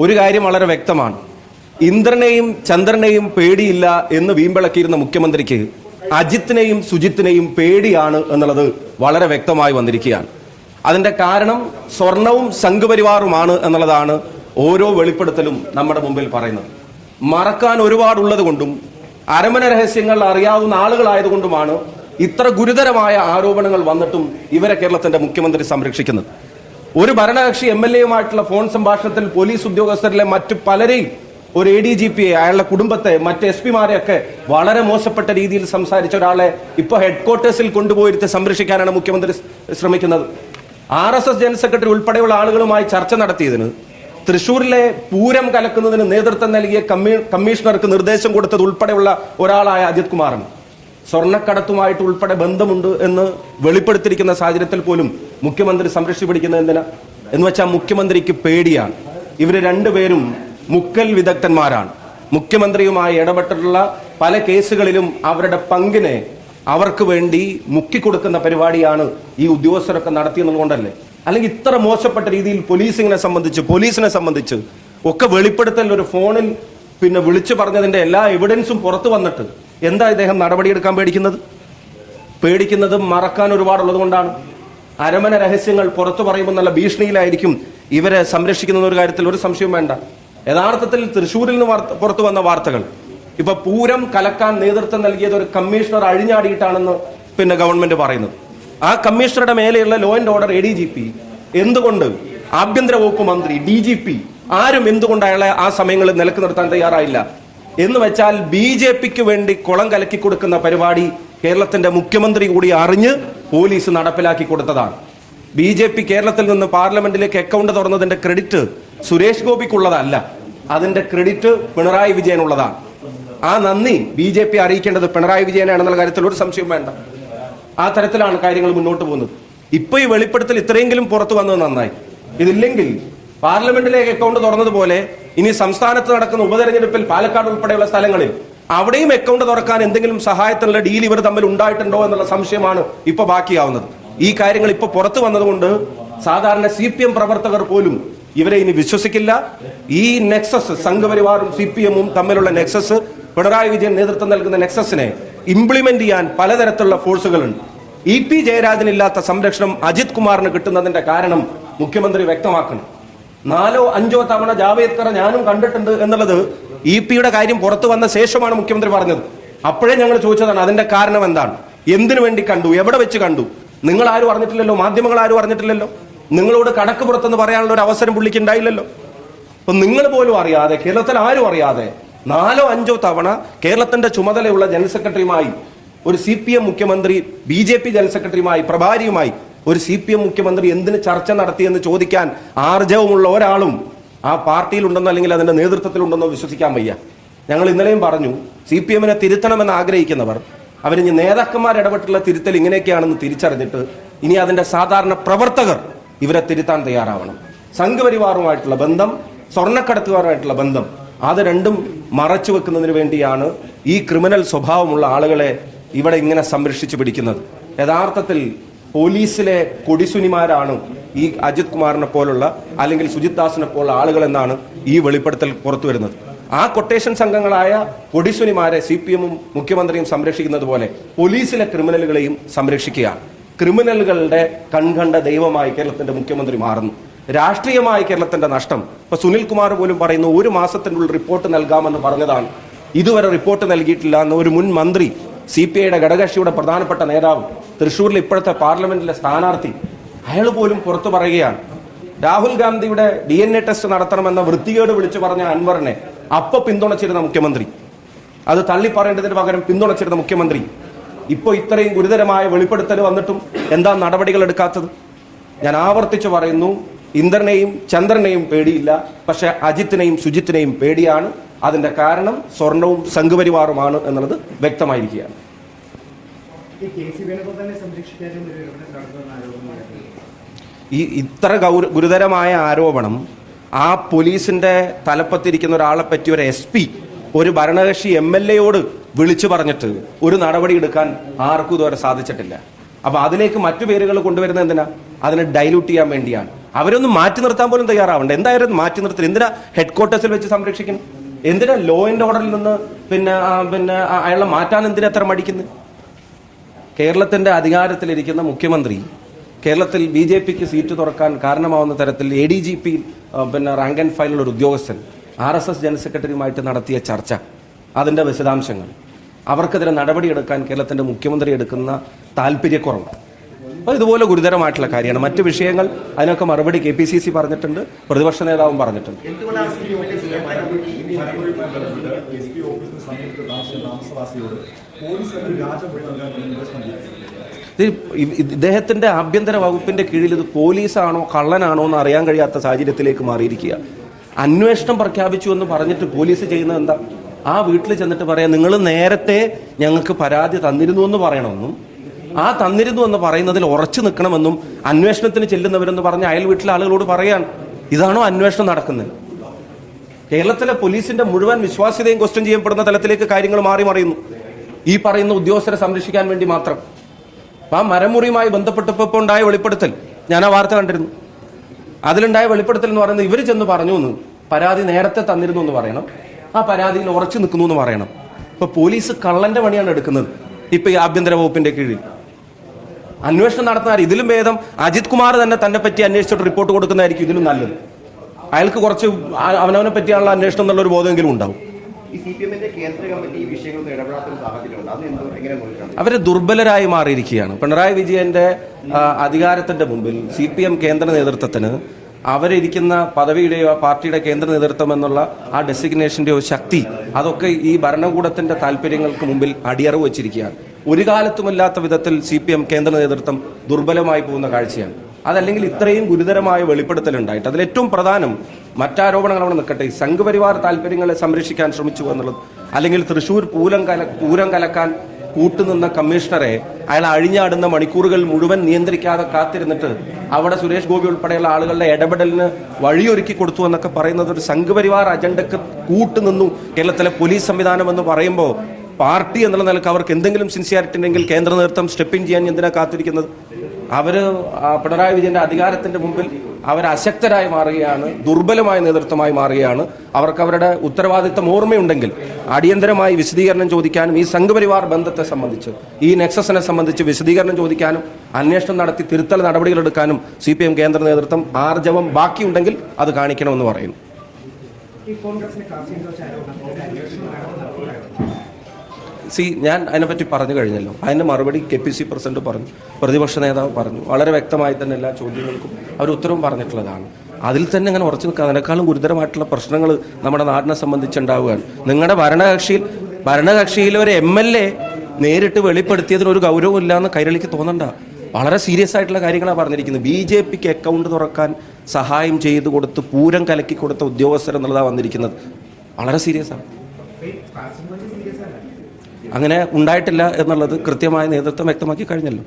ഒരു കാര്യം വളരെ വ്യക്തമാണ്. ഇന്ദ്രനെയും ചന്ദ്രനെയും പേടിയില്ല എന്ന് വീമ്പിളക്കിയിരുന്ന മുഖ്യമന്ത്രിക്ക് അജിത്തിനെയും സുജിത്തിനെയും പേടിയാണ് എന്നുള്ളത് വളരെ വ്യക്തമായി വന്നിരിക്കുകയാണ്. അതിന്റെ കാരണം സ്വർണവും സംഘപരിവാറുമാണ് എന്നുള്ളതാണ് ഓരോ വെളിപ്പെടുത്തലും നമ്മുടെ മുമ്പിൽ പറയുന്നത്. മറക്കാൻ ഒരുപാടുള്ളത് കൊണ്ടും അരമന രഹസ്യങ്ങൾ അറിയാവുന്ന ആളുകളായതുകൊണ്ടുമാണ് ഇത്ര ഗുരുതരമായ ആരോപണങ്ങൾ വന്നിട്ടും ഇവരെ കേരളത്തിന്റെ മുഖ്യമന്ത്രി സംരക്ഷിക്കുന്നത്. ഒരു ഭരണകക്ഷി എം എൽ എയുമായിട്ടുള്ള ഫോൺ സംഭാഷണത്തിൽ പോലീസ് ഉദ്യോഗസ്ഥരിലെ മറ്റു പലരെയും ഒരു എ ഡി ജി പിയെ അയാളുടെ കുടുംബത്തെ മറ്റ് എസ് പിമാരെയൊക്കെ വളരെ മോശപ്പെട്ട രീതിയിൽ സംസാരിച്ച ഒരാളെ ഇപ്പൊ ഹെഡ്ക്വാർട്ടേഴ്സിൽ കൊണ്ടുപോയിരുത്തി സംരക്ഷിക്കാനാണ് മുഖ്യമന്ത്രി ശ്രമിക്കുന്നത്. R S S general secretary ഉൾപ്പെടെയുള്ള ആളുകളുമായി ചർച്ച നടത്തിയതിന് തൃശൂരിലെ പൂരം കലക്കുന്നതിന് നേതൃത്വം നൽകിയ കമ്മീ- കമ്മീഷണർക്ക് നിർദ്ദേശം കൊടുത്തത് ഉൾപ്പെടെയുള്ള ഒരാളായ അജിത് കുമാറാണ്. സ്വർണക്കടത്തുമായിട്ട് ഉൾപ്പെടെ ബന്ധമുണ്ട് എന്ന് വെളിപ്പെടുത്തിയിരിക്കുന്ന സാഹചര്യത്തിൽ പോലും മുഖ്യമന്ത്രി സംരക്ഷിച്ചു പിടിക്കുന്നത് എന്തിനാ? എന്ന് വെച്ചാൽ മുഖ്യമന്ത്രിക്ക് പേടിയാണ്. ഇവർ രണ്ടുപേരും മുക്കൽ വിദഗ്ധന്മാരാണ്. മുഖ്യമന്ത്രിയുമായി ഇടപെട്ടിട്ടുള്ള പല കേസുകളിലും അവരുടെ പങ്കിനെ അവർക്ക് വേണ്ടി മുക്കിക്കൊടുക്കുന്ന പരിപാടിയാണ് ഈ ഉദ്യോഗസ്ഥരൊക്കെ നടത്തിയെന്നുള്ളതുകൊണ്ടല്ലേ അല്ലെങ്കിൽ ഇത്ര മോശപ്പെട്ട രീതിയിൽ പോലീസിങ്ങിനെ സംബന്ധിച്ച് പോലീസിനെ സംബന്ധിച്ച് ഒക്കെ വെളിപ്പെടുത്തൽ ഒരു ഫോണിൽ പിന്നെ വിളിച്ചു പറഞ്ഞതിന്റെ എല്ലാ എവിഡൻസും പുറത്തു വന്നിട്ട് എന്താ ഇദ്ദേഹം നടപടിയെടുക്കാൻ പേടിക്കുന്നത്? പേടിക്കുന്നത് മറക്കാൻ ഒരുപാടുള്ളത് കൊണ്ടാണ്. അരമന രഹസ്യങ്ങൾ പുറത്തു പറയുമ്പോൾ നല്ല ഭീഷണിയിലായിരിക്കും ഇവരെ സംരക്ഷിക്കുന്ന ഒരു കാര്യത്തിൽ ഒരു സംശയവും വേണ്ട. യഥാർത്ഥത്തിൽ തൃശ്ശൂരിൽ നിന്ന് പുറത്തു വന്ന വാർത്തകൾ. ഇപ്പൊ പൂരം കലക്കാൻ നേതൃത്വം നൽകിയത് ഒരു കമ്മീഷണർ അഴിഞ്ഞാടിയിട്ടാണെന്ന് പിന്നെ ഗവൺമെന്റ് പറയുന്നത്. ആ കമ്മീഷണറുടെ മേലെയുള്ള law and order A D G P എന്തുകൊണ്ട് ആഭ്യന്തര വകുപ്പ് മന്ത്രി ഡി ജി പി ആരും എന്തുകൊണ്ട് അയാളെ ആ സമയങ്ങളിൽ നിലയ്ക്ക് നിർത്താൻ തയ്യാറായില്ല? എന്ന് വെച്ചാൽ ബി ജെ പിക്ക് വേണ്ടി കുളം കലക്കി കൊടുക്കുന്ന പരിപാടി കേരളത്തിന്റെ മുഖ്യമന്ത്രി കൂടി അറിഞ്ഞ് പോലീസ് നടപ്പിലാക്കി കൊടുത്തതാണ്. ബി ജെ പി കേരളത്തിൽ നിന്ന് പാർലമെന്റിലേക്ക് അക്കൗണ്ട് തുറന്നതിന്റെ ക്രെഡിറ്റ് സുരേഷ് ഗോപിക്കുള്ളതല്ല. അതിന്റെ ക്രെഡിറ്റ് പിണറായി വിജയനുള്ളതാണ്. ആ നന്ദി ബി ജെ പി അറിയിക്കേണ്ടത് പിണറായി വിജയനാണെന്നുള്ള കാര്യത്തിൽ ഒരു സംശയം വേണ്ട. ആ തരത്തിലാണ് കാര്യങ്ങൾ മുന്നോട്ട് പോകുന്നത്. ഇപ്പൊ ഈ വെളിപ്പെടുത്തൽ ഇത്രയെങ്കിലും പുറത്തു വന്നത് നന്നായി. ഇതില്ലെങ്കിൽ പാർലമെന്റിലേക്ക് അക്കൗണ്ട് തുറന്നതുപോലെ ഇനി സംസ്ഥാനത്ത് നടക്കുന്ന ഉപതെരഞ്ഞെടുപ്പിൽ പാലക്കാട് ഉൾപ്പെടെയുള്ള സ്ഥലങ്ങളിൽ അവിടെയും അക്കൗണ്ട് തുറക്കാൻ എന്തെങ്കിലും സഹായത്തിനുള്ള ഡീൽ ഇവർ തമ്മിൽ ഉണ്ടായിട്ടുണ്ടോ എന്നുള്ള സംശയമാണ് ഇപ്പൊ ബാക്കിയാവുന്നത്. ഈ കാര്യങ്ങൾ ഇപ്പൊ പുറത്തു വന്നതുകൊണ്ട് സാധാരണ സി പി എം പ്രവർത്തകർ പോലും ഇവരെ ഇനി വിശ്വസിക്കില്ല. ഈ നെക്സസ് സംഘപരിവാറും സി പി എമ്മും തമ്മിലുള്ള നെക്സസ് പിണറായി വിജയൻ നേതൃത്വം നൽകുന്ന നെക്സസിനെ ഇംപ്ലിമെന്റ് ചെയ്യാൻ പലതരത്തിലുള്ള ഫോഴ്സുകളുണ്ട് ഇ പി ജയരാജനില്ലാത്ത സംരക്ഷണം അജിത് കുമാറിന് കിട്ടുന്നതിന്റെ കാരണം മുഖ്യമന്ത്രി വ്യക്തമാക്കണം. നാലോ അഞ്ചോ തവണ ജാവേദ്കറെ ഞാനും കണ്ടിട്ടുണ്ട് എന്നുള്ളത് ഇ പിയുടെ കാര്യം പുറത്തു വന്ന ശേഷമാണ് മുഖ്യമന്ത്രി പറഞ്ഞത്. അപ്പോഴേ ഞങ്ങൾ ചോദിച്ചതാണ് അതിന്റെ കാരണം എന്താണ്? എന്തിനു വേണ്ടി കണ്ടു? എവിടെ വെച്ച് കണ്ടു? നിങ്ങൾ ആരും അറിഞ്ഞിട്ടില്ലല്ലോ? മാധ്യമങ്ങൾ ആരും അറിഞ്ഞിട്ടില്ലല്ലോ? നിങ്ങളോട് കടക്ക് പുറത്തെന്ന് പറയാനുള്ള ഒരു അവസരം പുള്ളിക്ക് ഉണ്ടായില്ലല്ലോ? അപ്പൊ നിങ്ങൾ പോലും അറിയാതെ കേരളത്തിൽ ആരും അറിയാതെ നാലോ അഞ്ചോ തവണ കേരളത്തിന്റെ ചുമതലയുള്ള ജനറൽ സെക്രട്ടറിയുമായി ഒരു സി പി എം മുഖ്യമന്ത്രി ബി ജെ പി ജനറൽ സെക്രട്ടറിയുമായി പ്രഭാരിയുമായി ഒരു സി പി എം മുഖ്യമന്ത്രി എന്തിന് ചർച്ച നടത്തിയെന്ന് ചോദിക്കാൻ ആർജവമുള്ള ഒരാളും ആ പാർട്ടിയിലുണ്ടെന്നോ അല്ലെങ്കിൽ അതിന്റെ നേതൃത്വത്തിലുണ്ടെന്നോ വിശ്വസിക്കാൻ വയ്യ. ഞങ്ങൾ ഇന്നലെയും പറഞ്ഞു സി പി എമ്മിനെ തിരുത്തണമെന്ന് ആഗ്രഹിക്കുന്നവർ അവരിഞ്ഞ് നേതാക്കന്മാർ ഇടപെട്ടുള്ള തിരുത്തൽ ഇങ്ങനെയൊക്കെയാണെന്ന് തിരിച്ചറിഞ്ഞിട്ട് ഇനി അതിന്റെ സാധാരണ പ്രവർത്തകർ ഇവരെ തിരുത്താൻ തയ്യാറാവണം. സംഘപരിവാറുമായിട്ടുള്ള ബന്ധം സ്വർണക്കടത്തുകാരുമായിട്ടുള്ള ബന്ധം അത് രണ്ടും മറച്ചു വെക്കുന്നതിന് വേണ്ടിയാണ് ഈ ക്രിമിനൽ സ്വഭാവമുള്ള ആളുകളെ ഇവിടെ ഇങ്ങനെ സംരക്ഷിച്ചു പിടിക്കുന്നത്. യഥാർത്ഥത്തിൽ പോലീസിലെ കൊടിസുനിമാരാണ് ഈ അജിത് കുമാറിനെ പോലുള്ള അല്ലെങ്കിൽ സുജിത് ദാസിനെ പോലുള്ള ആളുകൾ എന്നാണ് ഈ വെളിപ്പെടുത്തൽ പുറത്തു വരുന്നത്. ആ കൊട്ടേഷൻ സംഘങ്ങളായ കൊടിസുനിമാരെ സി പി എമ്മും മുഖ്യമന്ത്രിയും സംരക്ഷിക്കുന്നത് പോലെ പോലീസിലെ ക്രിമിനലുകളെയും സംരക്ഷിക്കുകയാണ്. ക്രിമിനലുകളുടെ കൺകണ്ട ദൈവമായി കേരളത്തിന്റെ മുഖ്യമന്ത്രി മാറുന്നു. രാഷ്ട്രീയമായി കേരളത്തിന്റെ നഷ്ടം. ഇപ്പൊ സുനിൽ കുമാർ പോലും പറയുന്നു ഒരു മാസത്തിനുള്ളിൽ റിപ്പോർട്ട് നൽകാമെന്ന് പറഞ്ഞതാണ്. ഇതുവരെ റിപ്പോർട്ട് നൽകിയിട്ടില്ല എന്ന് ഒരു മുൻ മന്ത്രി സി പി ഐയുടെ ഘടകകക്ഷിയുടെ പ്രധാനപ്പെട്ട നേതാവ് തൃശ്ശൂരിൽ ഇപ്പോഴത്തെ പാർലമെന്റിലെ സ്ഥാനാർത്ഥി. അയാൾ പോലും പുറത്തു പറയുകയാണ്. രാഹുൽ ഗാന്ധിയുടെ ഡി എൻ എ ടെസ്റ്റ് നടത്തണമെന്ന വൃത്തികേട് വിളിച്ചു പറഞ്ഞ അൻവറിനെ അപ്പൊ പിന്തുണച്ചിരുന്ന മുഖ്യമന്ത്രി. അത് തള്ളി പറയേണ്ടതിന് പകരം പിന്തുണച്ചിരുന്ന മുഖ്യമന്ത്രി. ഇപ്പോൾ ഇത്രയും ഗുരുതരമായ വെളിപ്പെടുത്തൽ വന്നിട്ടും എന്താ നടപടികൾ എടുക്കാത്തത്? ഞാൻ ആവർത്തിച്ചു പറയുന്നു ഇന്ദ്രനെയും ചന്ദ്രനെയും പേടിയില്ല. പക്ഷെ അജിത്തിനെയും ശുചിത്തിനെയും പേടിയാണ്. അതിന്റെ കാരണം സ്വർണവും സംഘപരിവാറുമാണ് എന്നുള്ളത് വ്യക്തമായിരിക്കുകയാണ്. ഈ ഇത്ര ഗൗര ഗുരുതരമായ ആരോപണം ആ പോലീസിന്റെ തലപ്പത്തിരിക്കുന്ന ഒരാളെ പറ്റി ഒരു എസ് പി ഒരു ഭരണകക്ഷി എം എൽ എയോട് വിളിച്ചു പറഞ്ഞിട്ട് ഒരു നടപടി എടുക്കാൻ ആർക്കും ഇതുവരെ സാധിച്ചിട്ടില്ല. അപ്പൊ അതിലേക്ക് മറ്റു പേരുകൾ കൊണ്ടുവരുന്നത് എന്തിനാ? അതിനെ ഡൈലൂട്ട് ചെയ്യാൻ വേണ്ടിയാണ്. അവരൊന്നും മാറ്റി നിർത്താൻ പോലും തയ്യാറാവണ്ട. എന്തായാലും മാറ്റി നിർത്തി എന്തിനാ ഹെഡ് ക്വാർട്ടേഴ്സിൽ വെച്ച് സംരക്ഷിക്കണം എന്തിനാ ലോ ആൻഡ് ഓർഡറിൽ നിന്ന് പിന്നെ പിന്നെ അയാളെ മാറ്റാൻ എന്തിനാ അത്ര മടിക്കുന്നത്? കേരളത്തിന്റെ അധികാരത്തിലിരിക്കുന്ന മുഖ്യമന്ത്രി കേരളത്തിൽ ബി ജെ പിക്ക് സീറ്റ് തുറക്കാൻ കാരണമാവുന്ന തരത്തിൽ എ ഡി ജി പി പിന്നെ റാങ്ക് ആൻഡ് ഫയലുള്ള ഒരു ഉദ്യോഗസ്ഥൻ ആർ എസ് എസ് ജനറൽ സെക്രട്ടറിയുമായിട്ട് നടത്തിയ ചർച്ച. അതിന്റെ വിശദാംശങ്ങൾ. അവർക്കെതിരെ നടപടിയെടുക്കാൻ കേരളത്തിന്റെ മുഖ്യമന്ത്രി എടുക്കുന്ന താല്പര്യക്കുറവ് അപ്പോൾ ഇതുപോലെ ഗുരുതരമായിട്ടുള്ള കാര്യമാണ്. മറ്റ് വിഷയങ്ങൾ അതിനൊക്കെ മറുപടി കെ പി സി സി പറഞ്ഞിട്ടുണ്ട് പ്രതിപക്ഷ നേതാവും പറഞ്ഞിട്ടുണ്ട്. ഇദ്ദേഹത്തിന്റെ ആഭ്യന്തര വകുപ്പിന്റെ കീഴിൽ ഇത് പോലീസാണോ കള്ളനാണോ എന്ന് അറിയാൻ കഴിയാത്ത സാഹചര്യത്തിലേക്ക് മാറിയിരിക്കുക. അന്വേഷണം പ്രഖ്യാപിച്ചു എന്ന് പറഞ്ഞിട്ട് പോലീസ് ചെയ്യുന്നത് എന്താ? ആ വീട്ടിൽ ചെന്നിട്ട് പറയാം നിങ്ങൾ നേരത്തെ ഞങ്ങൾക്ക് പരാതി തന്നിരുന്നു എന്ന് പറയണമെന്നും ആ തന്നിരുന്നു എന്ന് പറയുന്നതിൽ ഉറച്ചു നിൽക്കണമെന്നും അന്വേഷണത്തിന് ചെല്ലുന്നവരെന്ന് പറഞ്ഞ അയൽ വീട്ടിലെ ആളുകളോട് പറയാൻ ഇതാണോ അന്വേഷണം നടക്കുന്നത്? കേരളത്തിലെ പോലീസിന്റെ മുഴുവൻ വിശ്വാസ്യതയും ക്വസ്റ്റ്യൻ ചെയ്യപ്പെടുന്ന തലത്തിലേക്ക് കാര്യങ്ങൾ മാറി മറിയുന്നു. ഈ പറയുന്ന ഉദ്യോഗസ്ഥരെ സംരക്ഷിക്കാൻ വേണ്ടി മാത്രം. ആ മരമുറിയുമായി ബന്ധപ്പെട്ടപ്പോൾ ഉണ്ടായ വെളിപ്പെടുത്തൽ ഞാൻ ആ വാർത്ത കണ്ടിരുന്നു. അതിലുണ്ടായ വെളിപ്പെടുത്തൽ എന്ന് പറയുന്നത് ഇവർ ചെന്ന് പറഞ്ഞു എന്ന്. പരാതി നേരത്തെ തന്നിരുന്നു എന്ന് പറയണം. ആ പരാതിയിൽ ഉറച്ചു നിൽക്കുന്നു എന്ന് പറയണം. ഇപ്പൊ പോലീസ് കള്ളന്റെ പണിയാണ് എടുക്കുന്നത്. ഇപ്പൊ ഈ ആഭ്യന്തര വകുപ്പിന്റെ കീഴിൽ. അന്വേഷണം നടത്തുന്ന ഇതിലും ഭേദം. അജിത് കുമാർ തന്നെ തന്നെ പറ്റി അന്വേഷിച്ചിട്ട് റിപ്പോർട്ട് കൊടുക്കുന്നതായിരിക്കും ഇതിലും നല്ലത്. അയാൾക്ക് കുറച്ച് അവനവനെ പറ്റിയുള്ള അന്വേഷണം എന്നുള്ള ഒരു ബോധമെങ്കിലും ഉണ്ടാവും. അവർ ദുർബലരായി മാറിയിരിക്കുകയാണ്. പിണറായി വിജയന്റെ അധികാരത്തിന്റെ മുമ്പിൽ സി പി എം കേന്ദ്ര നേതൃത്വത്തിന് അവരിരിക്കുന്ന പദവിയുടെയോ പാർട്ടിയുടെ കേന്ദ്ര നേതൃത്വം എന്നുള്ള ആ ഡെസിഗ്നേഷന്റെയോ ശക്തി അതൊക്കെ ഈ ഭരണകൂടത്തിന്റെ താല്പര്യങ്ങൾക്ക് മുമ്പിൽ അടിയറവ് വെച്ചിരിക്കുകയാണ്. ഒരു കാലത്തുമില്ലാത്ത വിധത്തിൽ സി പി എം കേന്ദ്ര നേതൃത്വം ദുർബലമായി പോകുന്ന കാഴ്ചയാണ്. അതല്ലെങ്കിൽ ഇത്രയും ഗുരുതരമായ വെളിപ്പെടുത്തൽ ഉണ്ടായിട്ട് അതിൽ ഏറ്റവും പ്രധാനം മറ്റാരോപണങ്ങൾ അവിടെ നിൽക്കട്ടെ. സംഘപരിവാർ താല്പര്യങ്ങളെ സംരക്ഷിക്കാൻ ശ്രമിച്ചു എന്നുള്ളത് അല്ലെങ്കിൽ തൃശൂർ പൂരം കല പൂരം കലക്കാൻ കൂട്ടുനിന്ന കമ്മീഷണറെ അയാൾ അഴിഞ്ഞാടുന്ന മണിക്കൂറുകൾ മുഴുവൻ നിയന്ത്രിക്കാതെ കാത്തിരുന്നിട്ട് അവിടെ സുരേഷ് ഗോപി ഉൾപ്പെടെയുള്ള ആളുകളുടെ ഇടപെടലിന് വഴിയൊരുക്കി കൊടുത്തു എന്നൊക്കെ പറയുന്നത് ഒരു സംഘപരിവാർ അജണ്ടക്ക് കൂട്ടുനിന്നു കേരളത്തിലെ പോലീസ് സംവിധാനം എന്ന് പറയുമ്പോൾ പാർട്ടി എന്നുള്ള നിലയ്ക്ക് അവർക്ക് എന്തെങ്കിലും സിൻസിയാരിറ്റി ഉണ്ടെങ്കിൽ കേന്ദ്ര നേതൃത്വം ഇൻ ചെയ്യാൻ എന്തിനാ കാത്തിരിക്കുന്നത്? അവർ ആ പിണറായി വിജയന്റെ അധികാരത്തിന്റെ മുമ്പിൽ അവർ അശക്തരായി മാറുകയാണ് ദുർബലമായ നേതൃത്വമായി മാറുകയാണ്. അവർക്ക് അവരുടെ ഉത്തരവാദിത്തം ഓർമ്മയുണ്ടെങ്കിൽ അടിയന്തരമായി വിശദീകരണം ചോദിക്കാനും ഈ സംഘപരിവാർ ബന്ധത്തെ സംബന്ധിച്ച് ഈ നെക്സസിനെ സംബന്ധിച്ച് വിശദീകരണം ചോദിക്കാനും അന്വേഷണം നടത്തി തിരുത്തൽ നടപടികളെടുക്കാനും സി പി എം കേന്ദ്ര നേതൃത്വം ആർജവം ബാക്കിയുണ്ടെങ്കിൽ അത് കാണിക്കണമെന്ന് പറയുന്നു. സി ഞാൻ അതിനെപ്പറ്റി പറഞ്ഞു കഴിഞ്ഞല്ലോ. അതിന്റെ മറുപടി കെ പി സി പ്രസിഡന്റ് പറഞ്ഞു പ്രതിപക്ഷ നേതാവ് പറഞ്ഞു. വളരെ വ്യക്തമായി തന്നെ എല്ലാ ചോദ്യങ്ങൾക്കും അവർ ഉത്തരവും പറഞ്ഞിട്ടുള്ളതാണ്. അതിൽ തന്നെ അങ്ങനെ ഉറച്ചു നിൽക്കുക അതിനേക്കാളും ഗുരുതരമായിട്ടുള്ള പ്രശ്നങ്ങൾ നമ്മുടെ നാടിനെ സംബന്ധിച്ചുണ്ടാവുകയാണ്. നിങ്ങളുടെ ഭരണകക്ഷിയിൽ ഭരണകക്ഷിയിലെ ഒരു എം എൽ എ നേരിട്ട് വെളിപ്പെടുത്തിയതിന് ഒരു ഗൗരവം ഇല്ലാന്ന് കൈരളിക്ക് തോന്നണ്ട. വളരെ സീരിയസ് ആയിട്ടുള്ള കാര്യങ്ങളാണ് പറഞ്ഞിരിക്കുന്നത്. ബി ജെ പിക്ക് അക്കൗണ്ട് തുറക്കാൻ സഹായം ചെയ്തു കൊടുത്ത് പൂരം കലക്കി കൊടുത്ത ഉദ്യോഗസ്ഥർ എന്നുള്ളതാണ് വന്നിരിക്കുന്നത്. വളരെ സീരിയസ് ആണ് ഈ കാസിംഗ് വെച്ച് സീരിയസ് അല്ല അങ്ങനെ ഉണ്ടായിട്ടില്ല എന്നുള്ളത് കൃത്യമായ നേതൃത്വം വ്യക്തമാക്കി കഴിഞ്ഞല്ലോ.